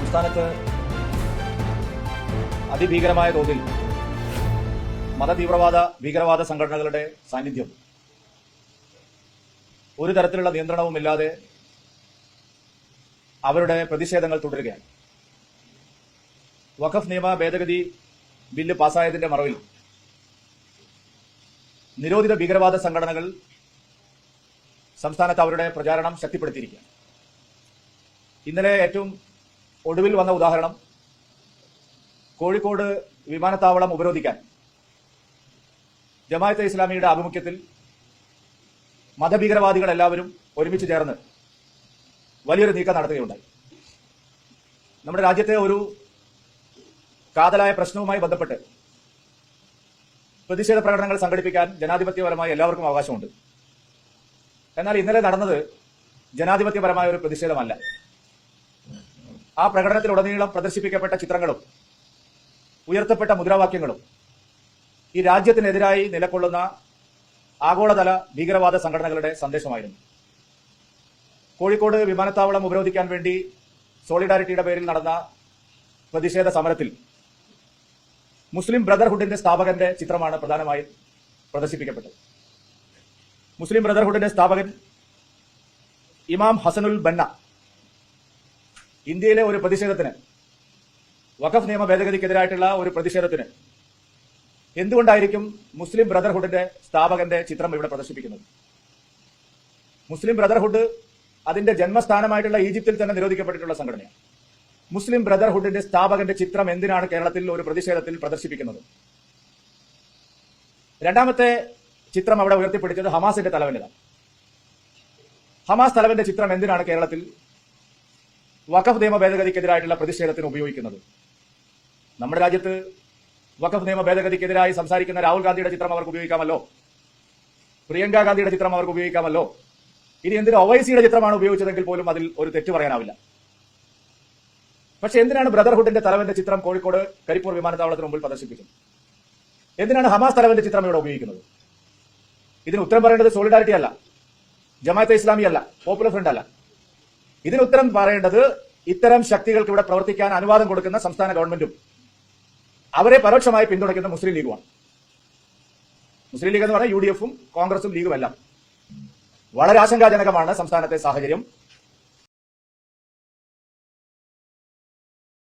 സംസ്ഥാനത്ത് അതിഭീകരമായ തോതിൽ മതതീവ്രവാദ ഭീകരവാദ സംഘടനകളുടെ സാന്നിധ്യം. ഒരു തരത്തിലുള്ള നിയന്ത്രണവുമില്ലാതെ അവരുടെ പ്രതിഷേധങ്ങൾ തുടരുകയാണ്. വഖഫ് നിയമ ഭേദഗതി ബില്ല് പാസ്സായതിന്റെ മറവിൽ നിരോധിത ഭീകരവാദ സംഘടനകൾ സംസ്ഥാനത്ത് അവരുടെ പ്രചാരണം ശക്തിപ്പെടുത്തിയിരിക്കുകയാണ്. ഇന്നലെ ഏറ്റവും ഒടുവിൽ വന്ന ഉദാഹരണം. കോഴിക്കോട് വിമാനത്താവളം ഉപരോധിക്കാൻ. ജമാഅത്തെ ഇസ്ലാമിയുടെ ആഭിമുഖ്യത്തിൽ മതഭീകരവാദികൾ എല്ലാവരും ഒരുമിച്ച് ചേർന്ന് വലിയൊരു നീക്കം നടത്തുകയുണ്ടായി. നമ്മുടെ രാജ്യത്തെ ഒരു കാതലായ പ്രശ്നവുമായി ബന്ധപ്പെട്ട് പ്രതിഷേധ പ്രകടനങ്ങൾ സംഘടിപ്പിക്കാൻ ജനാധിപത്യപരമായി എല്ലാവർക്കും അവകാശമുണ്ട്. എന്നാൽ ഇന്നലെ നടന്നത് ജനാധിപത്യപരമായ ഒരു പ്രതിഷേധമല്ല. ആ പ്രകടനത്തിലുടനീളം പ്രദർശിപ്പിക്കപ്പെട്ട ചിത്രങ്ങളും ഉയർത്തപ്പെട്ട മുദ്രാവാക്യങ്ങളും ഈ രാജ്യത്തിനെതിരായി നിലകൊള്ളുന്ന ആഗോളതല ഭീകരവാദ സംഘടനകളുടെ സന്ദേശമായിരുന്നു. കോഴിക്കോട് വിമാനത്താവളം ഉപരോധിക്കാൻ വേണ്ടി സോളിഡാരിറ്റിയുടെ പേരിൽ നടന്ന പ്രതിഷേധ സമരത്തിൽ മുസ്ലിം ബ്രദർഹുഡിന്റെ സ്ഥാപകന്റെ ചിത്രമാണ് പ്രധാനമായും പ്രദർശിപ്പിക്കപ്പെട്ടത്. മുസ്ലിം ബ്രദർഹുഡിന്റെ സ്ഥാപകൻ ഇമാം ഹസനുൽ ബന്ന ഇന്ത്യയിലെ ഒരു പ്രതിഷേധത്തിന് വഖഫ് നിയമ ഭേദഗതിക്കെതിരായിട്ടുള്ള ഒരു പ്രതിഷേധത്തിന് എന്തുകൊണ്ടായിരിക്കും മുസ്ലിം ബ്രദർഹുഡിന്റെ സ്ഥാപകന്റെ ചിത്രം ഇവിടെ പ്രദർശിപ്പിക്കുന്നത്? മുസ്ലിം ബ്രദർഹുഡ് അതിന്റെ ജന്മസ്ഥാനമായിട്ടുള്ള ഈജിപ്തിൽ തന്നെ നിരോധിക്കപ്പെട്ടിട്ടുള്ള സംഘടനയാണ്. മുസ്ലിം ബ്രദർഹുഡിന്റെ സ്ഥാപകന്റെ ചിത്രം എന്തിനാണ് കേരളത്തിൽ ഒരു പ്രതിഷേധത്തിൽ പ്രദർശിപ്പിക്കുന്നത്? രണ്ടാമത്തെ ചിത്രം അവിടെ ഉയർത്തിപ്പിടിച്ചത് ഹമാസിന്റെ തലവന്റെതാണ് ഹമാസ് തലവന്റെ ചിത്രം എന്തിനാണ് കേരളത്തിൽ വഖഫ് നിയമ ഭേദഗതിക്കെതിരായിട്ടുള്ള പ്രതിഷേധത്തിന് ഉപയോഗിക്കുന്നത്. നമ്മുടെ രാജ്യത്ത് വഖഫ് നിയമ ഭേദഗതിക്കെതിരായി സംസാരിക്കുന്ന രാഹുൽ ഗാന്ധിയുടെ ചിത്രം അവർക്ക് ഉപയോഗിക്കാമല്ലോ? പ്രിയങ്ക ഗാന്ധിയുടെ ചിത്രം അവർക്ക് ഉപയോഗിക്കാമല്ലോ? ഇനി എന്തിന് ഒവൈസിയുടെ ചിത്രമാണ് ഉപയോഗിച്ചതെങ്കിൽ പോലും അതിൽ ഒരു തെറ്റ് പറയാനാവില്ല. പക്ഷെ എന്തിനാണ് ബ്രദർഹുഡിന്റെ തലവന്റെ ചിത്രം കോഴിക്കോട് കരിപ്പൂർ വിമാനത്താവളത്തിന് മുമ്പിൽ പ്രദർശിപ്പിക്കുന്നത് എന്തിനാണ് ഹമാസ് തലവന്റെ ചിത്രം ഇവിടെ ഉപയോഗിക്കുന്നത്? ഇതിന് ഉത്തരം പറയേണ്ടത് സോളിഡാരിറ്റി അല്ല ജമാഅത്തെ ഇസ്ലാമി അല്ല. പോപ്പുലർ ഫ്രണ്ട് അല്ല. ഇതിന് ഉത്തരം പറയേണ്ടത് ഇത്തരം ശക്തികൾക്ക് ഇവിടെ പ്രവർത്തിക്കാൻ അനുവാദം കൊടുക്കുന്ന സംസ്ഥാന ഗവൺമെന്റും അവരെ പരോക്ഷമായി പിന്തുണയ്ക്കുന്ന മുസ്ലിം ലീഗുമാണ്. മുസ്ലിം ലീഗ് എന്ന് പറഞ്ഞാൽ യു ഡി എഫും കോൺഗ്രസും ലീഗും എല്ലാം വളരെ ആശങ്കാജനകമാണ് സംസ്ഥാനത്തെ സാഹചര്യം.